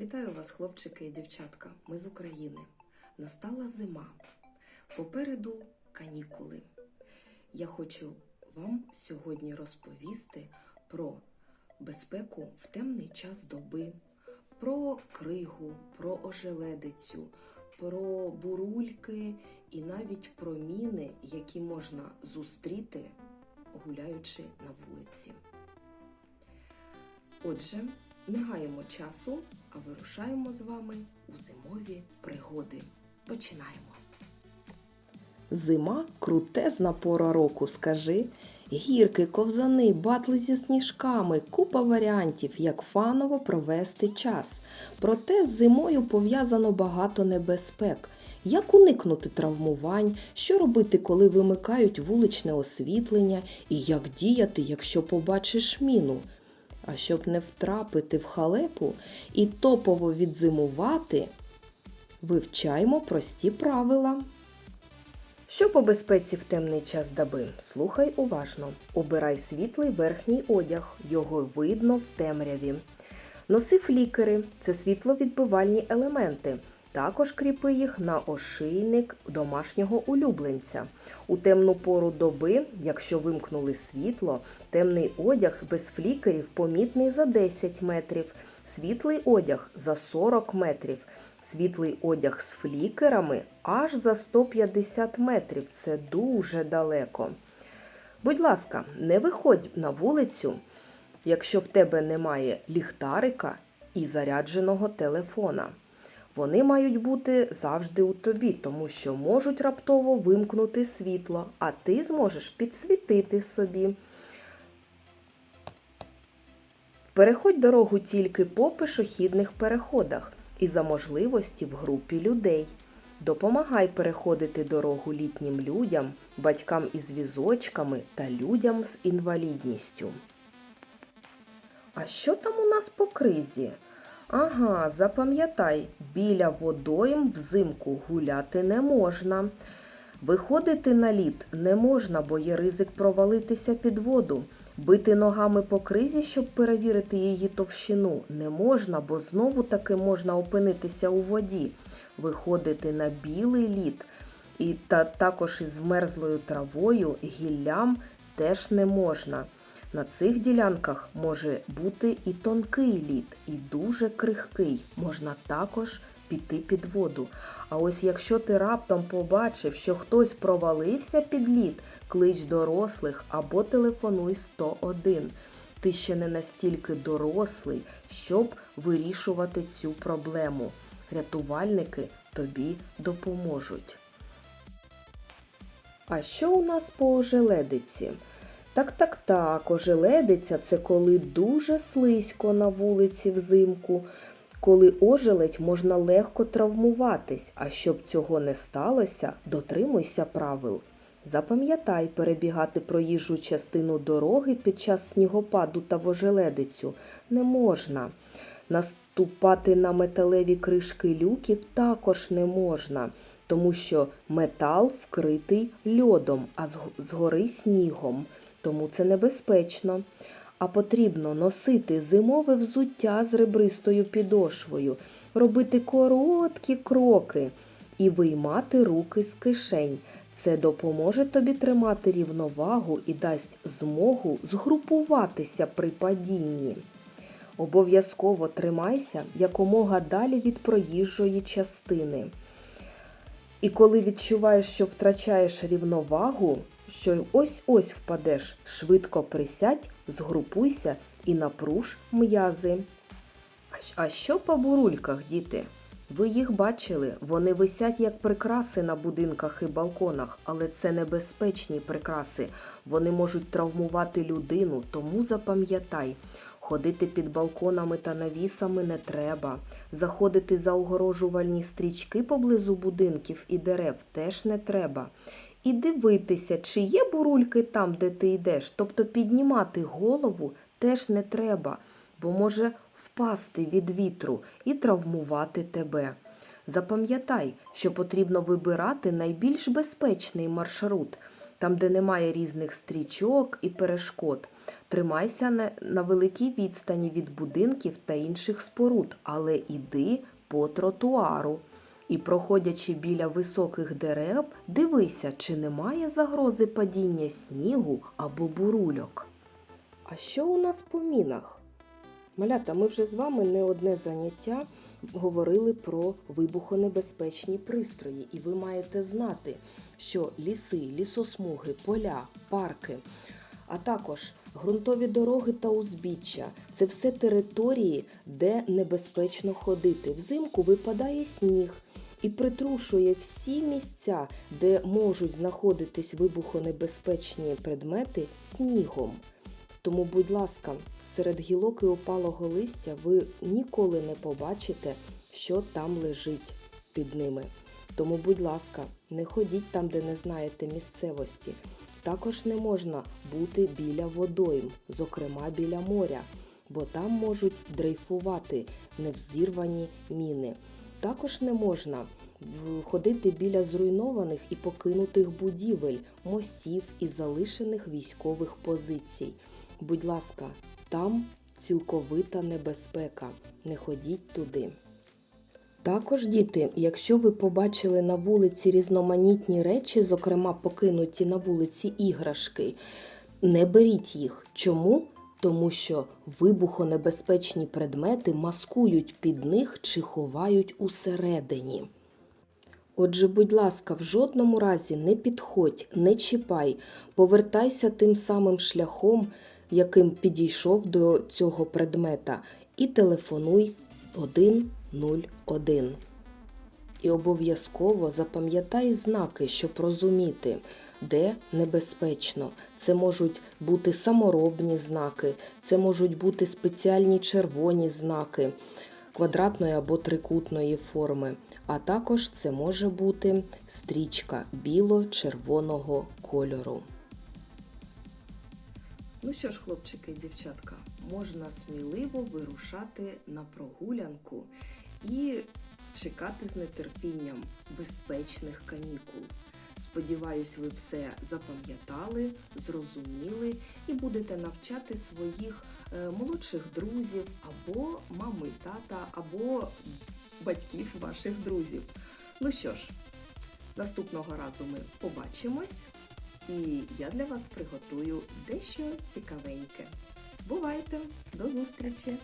Вітаю вас, хлопчики і дівчатка. Ми з України. Настала зима. Попереду канікули. Я хочу вам сьогодні розповісти про безпеку в темний час доби, про кригу, про ожеледицю, про бурульки і навіть про міни, які можна зустріти, гуляючи на вулиці. Отже, не гаємо часу, а вирушаємо з вами у зимові пригоди. Починаємо. Зима крутезна пора року, скажи. Гірки, ковзани, батли зі сніжками, купа варіантів, як фаново провести час. Проте з зимою пов'язано багато небезпек. Як уникнути травмувань, що робити, коли вимикають вуличне освітлення, і як діяти, якщо побачиш міну. А щоб не втрапити в халепу і топово відзимувати, вивчаймо прості правила. Що по безпеці в темний час доби? Слухай уважно. Обирай світлий верхній одяг, його видно в темряві. Носи флікери це світловідбивальні елементи. Також кріпи їх на ошийник домашнього улюбленця. У темну пору доби, якщо вимкнули світло, темний одяг без флікерів помітний за 10 метрів, світлий одяг за 40 метрів, світлий одяг з флікерами аж за 150 метрів. Це дуже далеко. Будь ласка, не виходь на вулицю, якщо в тебе немає ліхтарика і зарядженого телефона. Вони мають бути завжди у тобі, тому що можуть раптово вимкнути світло, а ти зможеш підсвітити собі. Переходь дорогу тільки по пішохідних переходах і за можливості в групі людей. Допомагай переходити дорогу літнім людям, батькам із візочками та людям з інвалідністю. А що там у нас по кризі? Ага, запам'ятай, біля водойм взимку гуляти не можна. Виходити на лід не можна, бо є ризик провалитися під воду. Бити ногами по кризі, щоб перевірити її товщину, не можна, бо знову таки можна опинитися у воді. Виходити на білий лід і та також із вмерзлою травою, гіллям теж не можна. На цих ділянках може бути і тонкий лід, і дуже крихкий. Можна також піти під воду. А ось якщо ти раптом побачив, що хтось провалився під лід, клич дорослих або телефонуй 101. Ти ще не настільки дорослий, щоб вирішувати цю проблему. Рятувальники тобі допоможуть. А що у нас по ожеледиці? Так, так, так, ожеледиця це коли дуже слизько на вулиці взимку, коли ожеледь можна легко травмуватись, а щоб цього не сталося, дотримуйся правил. Запам'ятай перебігати проїжджу частину дороги під час снігопаду та вожеледицю не можна. Наступати на металеві кришки люків також не можна, тому що метал вкритий льодом, а згори снігом тому це небезпечно. А потрібно носити зимове взуття з ребристою підошвою, робити короткі кроки і виймати руки з кишень. Це допоможе тобі тримати рівновагу і дасть змогу згрупуватися при падінні. Обов'язково тримайся якомога далі від проїжджої частини. І коли відчуваєш, що втрачаєш рівновагу, що ось-ось впадеш, швидко присядь, згрупуйся і напруж м'язи. А що по бурульках, діти? Ви їх бачили, вони висять як прикраси на будинках і балконах, але це небезпечні прикраси. Вони можуть травмувати людину, тому запам'ятай. Ходити під балконами та навісами не треба. Заходити за огорожувальні стрічки поблизу будинків і дерев теж не треба і дивитися, чи є бурульки там, де ти йдеш. Тобто піднімати голову теж не треба, бо може впасти від вітру і травмувати тебе. Запам'ятай, що потрібно вибирати найбільш безпечний маршрут. там, де немає різних стрічок і перешкод. Тримайся на, великій відстані від будинків та інших споруд, але іди по тротуару. І, проходячи біля високих дерев, дивися, чи немає загрози падіння снігу або бурульок. А що у нас по мінах? Малята, ми вже з вами не одне заняття говорили про вибухонебезпечні пристрої, і ви маєте знати, що ліси, лісосмуги, поля, парки, а також ґрунтові дороги та узбіччя це все території, де небезпечно ходити. Взимку випадає сніг і притрушує всі місця, де можуть знаходитись вибухонебезпечні предмети снігом. Тому, будь ласка, серед гілок і опалого листя ви ніколи не побачите, що там лежить під ними. Тому, будь ласка, не ходіть там, де не знаєте місцевості. Також не можна бути біля водойм, зокрема біля моря, бо там можуть дрейфувати невзірвані міни. Також не можна ходити біля зруйнованих і покинутих будівель, мостів і залишених військових позицій. Будь ласка, там цілковита небезпека. Не ходіть туди. Також, діти, якщо ви побачили на вулиці різноманітні речі, зокрема покинуті на вулиці іграшки, не беріть їх. Чому? Тому що вибухонебезпечні предмети маскують під них чи ховають усередині. Отже, будь ласка, в жодному разі не підходь, не чіпай, повертайся тим самим шляхом, яким підійшов до цього предмета, і телефонуй 101. І обов'язково запам'ятай знаки, щоб розуміти, де небезпечно. Це можуть бути саморобні знаки, це можуть бути спеціальні червоні знаки квадратної або трикутної форми. А також це може бути стрічка біло-червоного кольору. Ну що ж, хлопчики і дівчатка, можна сміливо вирушати на прогулянку і чекати з нетерпінням безпечних канікул. Сподіваюсь, ви все запам'ятали, зрозуміли і будете навчати своїх е, молодших друзів або мами тата, або батьків ваших друзів. Ну що ж, наступного разу ми побачимось. І я для вас приготую дещо цікавеньке. Бувайте! До зустрічі!